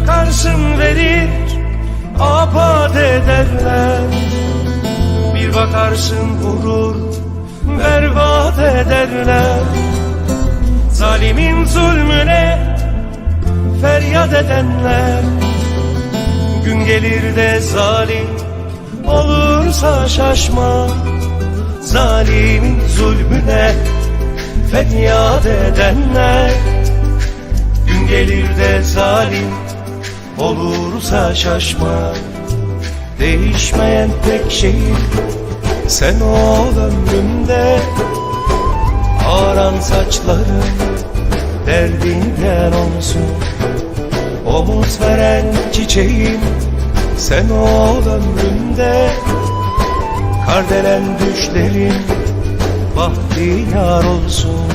bakarsın verir Abad ederler. Bir bakarsın vurur Berbat ederler. Zalimin zulmüne Feryat edenler. Gün gelir de zalim Olursa şaşma. Zalimin zulmüne Feryat edenler. Gün gelir de zalim olursa şaşma Değişmeyen tek şey sen ol ömrümde. Ağaran saçların derdinden olsun. Omuz veren çiçeğim sen ol ömrümde. Kardelen düşlerin bahtiyar olsun.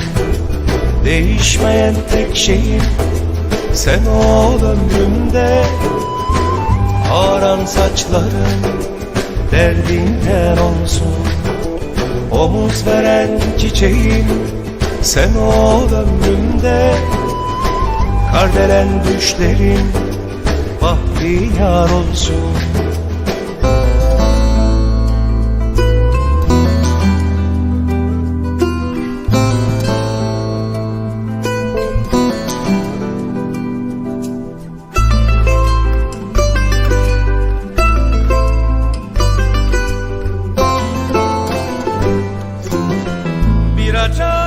Değişmeyen tek şeyim sen ol ömrümde Ağaran saçların derdinden olsun. Omuz veren çiçeğim sen ol ömrümde Kardelen düşlerin bahtiyar olsun time.